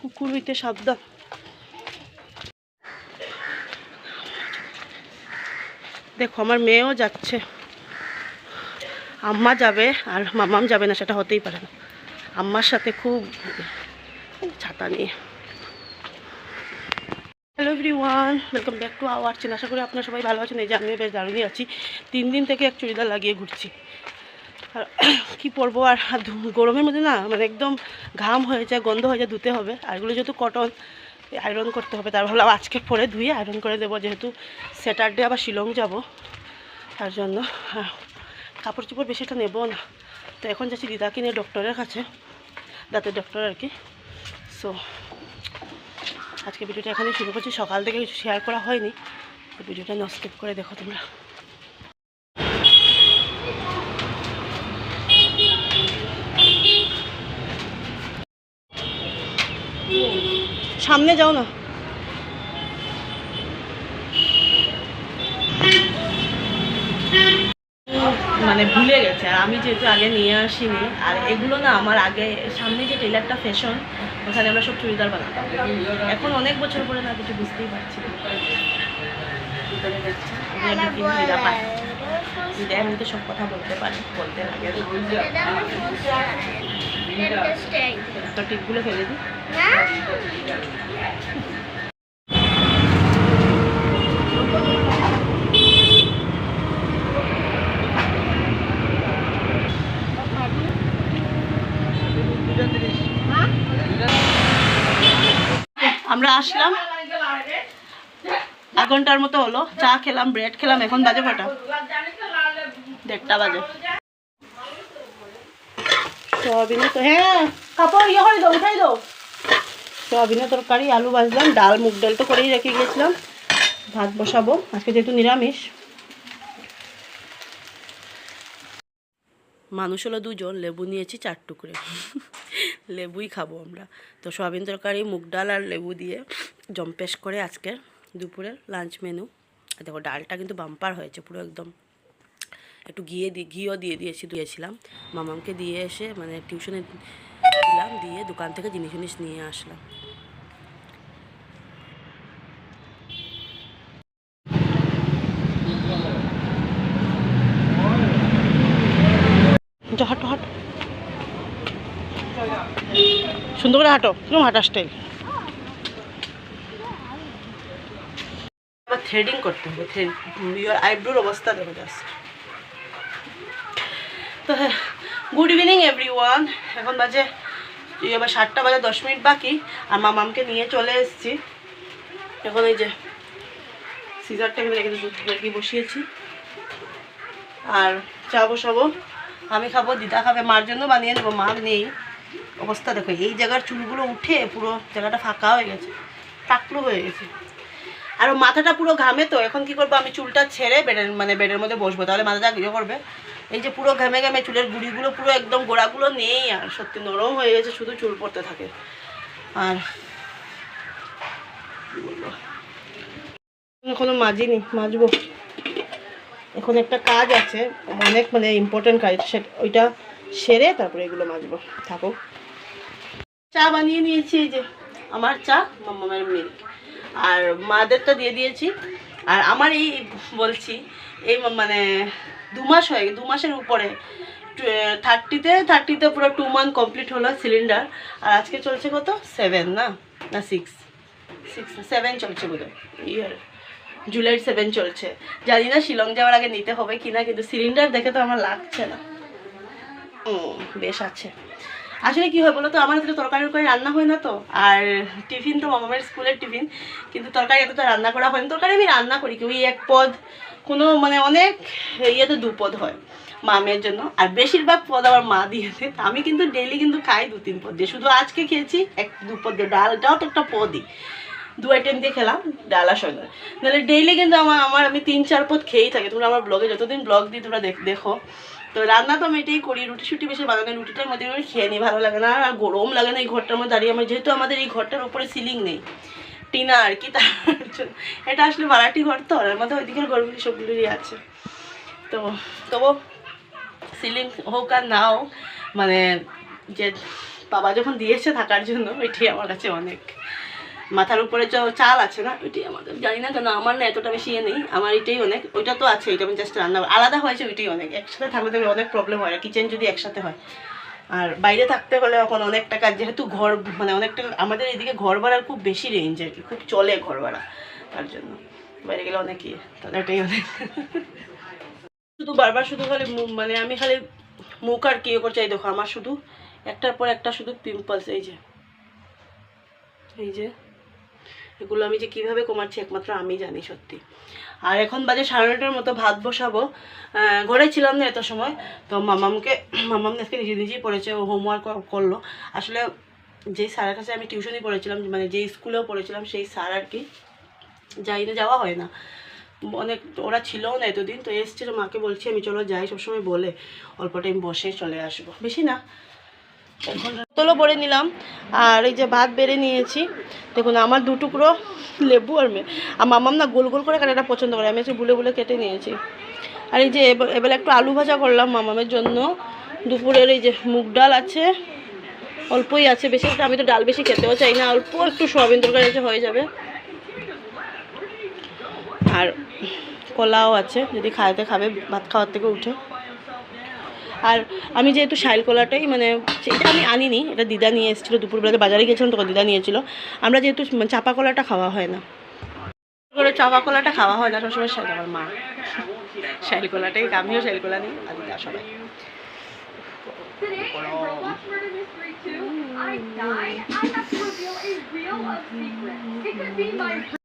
কুকুর হইতে সাবধান। দেখো, আমার মেয়েও যাচ্ছে। আম্মা যাবে আর মামাম যাবে না, সেটা হতেই পারে না। আম্মার সাথে খুব ছাতা নিয়ে। Hello everyone welcome back to our channel আশা করি আপনারা সবাই ভালো আছেন। এই যে আমিও বেশ দারুণই আছি। তিন দিন থেকে এক চুড়িদার লাগিয়ে ঘুরছি। কী পরবো? আর গরমের মধ্যে না মানে একদম ঘাম হয়ে যায় গন্ধ হয়ে যায় ধুতে হবে। আর এগুলো যেহেতু কটন আয়রন করতে হবে তার ভাবলাম আজকে পরে ধুয়ে আয়রন করে দেবো। যেহেতু স্যাটারডে আবার শিলং যাব তার জন্য হ্যাঁ, কাপড় চোপড় বেশি একটা নেব না। তো এখন যাচ্ছি দিদাকে নিয়ে ডক্টরের কাছে দাঁতের ডক্টর আর কি। সো আজকে ভিডিওটা এখানে শুরু করছি। সকাল থেকে কিছু শেয়ার করা হয়নি। ভিডিওটা নস্কিপ করে দেখো তোমরা। সামনে যাও না। মানে ভুলে গেছে, আর আমি যেহেতু আগে নিয়ে আসিনি, আর এগুলো না আমার আগে, সামনে যে টেলারটা ফ্যাশন ওখানে আমরা সব চুড়িদার বানাতাম। এখন অনেক বছর পরে না, কিছু বুঝতেই পারছি আমি এমনিতে সব কথা বলতে পারি, বলতে লাগে। তো টিপগুলো ফেলে দিই। আমরা আসলাম। এক ঘণ্টার মতো হলো। চা খেলাম ব্রেড খেলাম এখন বাজে কটা? দেড়টা বাজে। সোয়াবিনের তো হ্যাঁ কাপড় ইয়ে দাও, উঠাই দাও। সোয়াবিনের তরকারি, আলু ভাজলাম, ডাল, মুগ ডাল তো করেই রেখে গেছিলাম ভাত বসাবো, আজকে যেহেতু নিরামিষ। মানুষ হলো দুজন, লেবু নিয়েছি চার টুকরে। লেবুই খাব আমরা। তো সয়াবিন তরকারি, মুগ ডাল আর লেবু দিয়ে জম্পেশ করে আজকে দুপুরের লাঞ্চ মেনু। দেখো, ডালটা কিন্তু বাম্পার হয়েছে পুরো একদম। একটু ঘিয়ে দিয়ে ঘিও দিয়ে দিয়েছি দিয়েছিলাম। মামামকে দিয়ে এসে মানে টিউশনে দিলাম দিয়ে দোকান থেকে জিনিস জিনিস নিয়ে আসলাম। হাঁটো হাঁটো। সুন্দর করে হাঁটো কীরকম হাঁটার স্টাইল আবার থ্রেডিং করতে হবে ইয়ার আইব্রোর অবস্থা দেখো জাস্ট তো গুড ইভিনিং এভরি ওয়ান এখন বাজে, এই আবার সাতটা বাজে, দশ মিনিট বাকি, আর মামামকে নিয়ে চলে এসেছি। এখন এই যে সিজারটা এখানে রেখে দুধ বসিয়েছি। আর চা বসাবো আমি খাব, দিদা খাবে, মার জন্য বানিয়ে নেব মার নেই। অবস্থা দেখো, এই জায়গার চুলগুলো উঠে পুরো জায়গাটা ফাঁকা হয়ে গেছে, টাকলো হয়ে গেছে। আর মাথাটা পুরো ঘামে তো, এখন কি করব, আমি চুলটা ছেড়ে বেডের মানে বেডের মধ্যে বসবো, তাহলে মাথাটা ইয়ে করবে। এই যে পুরো ঘামে ঘামে চুলের গুড়িগুলো পুরো একদম গোড়াগুলো নেই আর, সত্যি নরম হয়ে গেছে, শুধু চুল পড়তে থাকে। আর এখনও মাজিনি, মাজবো। এখন একটা কাজ আছে, অনেক মানে ইম্পর্টেন্ট কাজ ওইটা সেরে তারপরে এগুলো মাজবো, থাকো। চা বানিয়ে নিয়েছি এই যে, আমার চা, মামামের মিল্ক আর মাদেরটা দিয়ে দিয়েছি। আর আমার এই বলছি, এই মানে দু মাস হয়ে দু মাসের উপরে। থার্টিতে থার্টিতে পুরো টু মান্থ কমপ্লিট হলো সিলিন্ডার আর আজকে চলছে কত? সেভেন না? না সিক্স সিক্স সেভেন চলছে বোধ ইয়ার জুলাই সেভেন চলছে। জানি না শিলং যাওয়ার আগে নিতে হবে কিনা, কিন্তু সিলিন্ডার দেখে তো আমার লাগছে না। বেশ আছে। আসলে কি হয় বলো তো আমার হাতে তরকারি করে রান্না হয় না তো, আর টিফিন তো মামামের স্কুলের টিফিন, কিন্তু তরকারি এতটা রান্না করা হয় না। তরকারি আমি রান্না করি কি ওই এক পদ, কোনো মানে অনেক ইয়েতে দু পদ হয় মামের জন্য, আর বেশিরভাগ পদ আমার মা দিয়েছে আমি কিন্তু ডেইলি কিন্তু খাই দু তিন পদ দিয়ে। শুধু আজকে খেয়েছি এক, দু পদ দিয়ে। ডালটাও তো একটা পদই। দু আইটেম দিয়ে খেলাম, ডাল সঙ্গে নাহলে ডেইলি কিন্তু আমার আমার আমি তিন, চার পদ খেয়েই থাকি। তোমরা আমার ব্লগে যতদিন ব্লগ দিই, তোমরা দেখো। তো রান্না তো আমি এটাই করি, রুটি শুটি বেশি বানানো রুটিটার মধ্যে খেয়ে নিই, ভালো লাগে না, আর গরম লাগে না এই ঘরটার মধ্যে দাঁড়িয়ে আমার, যেহেতু আমাদের এই ঘরটার উপরে সিলিং নেই, টিনা আর কি, তার জন্য। এটা আসলে ভাড়াটি ঘর তো এর মধ্যে ওইদিকের ঘরগুলি সবগুলোরই আছে। তো, তবু সিলিং হোক আর নাও মানে যে বাবা যখন দিয়েছে থাকার জন্য ওইটাই আমার কাছে অনেক। মাথার উপরে চাল আছে না ওইটাই আমাদের জানি না, কেন আমার না এতটা বেশি ইয়ে নেই। আমার এটাই অনেক, ওইটা তো আছে, এটা আমি জাস্ট রান্না আলাদা হয়েছে, ওইটাই অনেক। একসাথে থাকলে তো অনেক প্রবলেম হয় কিচেন যদি একসাথে হয়। আর বাইরে থাকতে হলে এখন অনেক টাকা যেহেতু ঘর মানে অনেক টাকা আমাদের এদিকে ঘর ভাড়ার খুব বেশি রেঞ্জ আর কি খুব চলে ঘর ভাড়া, তার জন্য। বাইরে গেলে অনেক ইয়ে তাহলে এটাই অনেক। শুধু বারবার শুধু খালি মানে আমি খালি মুখ আর কি ইয়ে করছি দেখো, আমার শুধু একটার পর একটা শুধু পিম্পলস এই যে। এই যে। এগুলো আমি যে কীভাবে কমাচ্ছি একমাত্র আমি জানি সত্যি। আর এখন বাজে সাড়ে নটার মতো, ভাত বসাবো। ঘরে ছিলাম না এত সময়, তো মামামকে, মামাম আজকে নিজে নিজেই পড়েছে, ও হোমওয়ার্ক করল। আসলে যেই স্যারের কাছে আমি টিউশনই পড়েছিলাম মানে যেই স্কুলেও পড়েছিলাম, সেই স্যার আর কি যাই না, যাওয়া হয় না। অনেক, ওরা ছিলও না এতদিন, তো এসছিল মাকে বলছি, আমি, চলো যাই। সবসময় বলে, অল্প টাইম বসে চলে আসব। বেশি না। তোলো ভরে নিলাম, আর এই যে ভাত বেড়ে নিয়েছি। দেখুন, আমার দু টুকরো লেবু আর মে আর মামাম না গোল গোল করে কাটাটা পছন্দ করে, আমি একটু বুলে বুলে কেটে নিয়েছি। আর এই যে এবার একটু আলু ভাজা করলাম মামামের জন্য। দুপুরের এই যে মুগ ডাল আছে, অল্পই আছে, বেশি আমি তো ডাল বেশি খেতেও চাই না, অল্প একটু সোয়াবিন তরকারি আছে, হয়ে যাবে। আর কলাও আছে, যদি খাইতে খাবে, ভাত খাওয়ার থেকে উঠে। আর আমি যেহেতু শাইল কলাটাই মানে এটা আমি আনিনি, এটা দিদা নিয়ে এসেছিল, দুপুরবেলাতে বাজারে গেছিলাম তখন দিদা নিয়েছিল আমরা যেহেতু মানে চাপা কলাটা খাওয়া হয় না করে চাপা কলাটা খাওয়া হয় না, সবসময় শাইল, আমার মা শাইল কলাটাই আমিও শাইল কলা নিই, আর দিদা সবাই I broke lost murder mystery 2. I reveal a. It could be my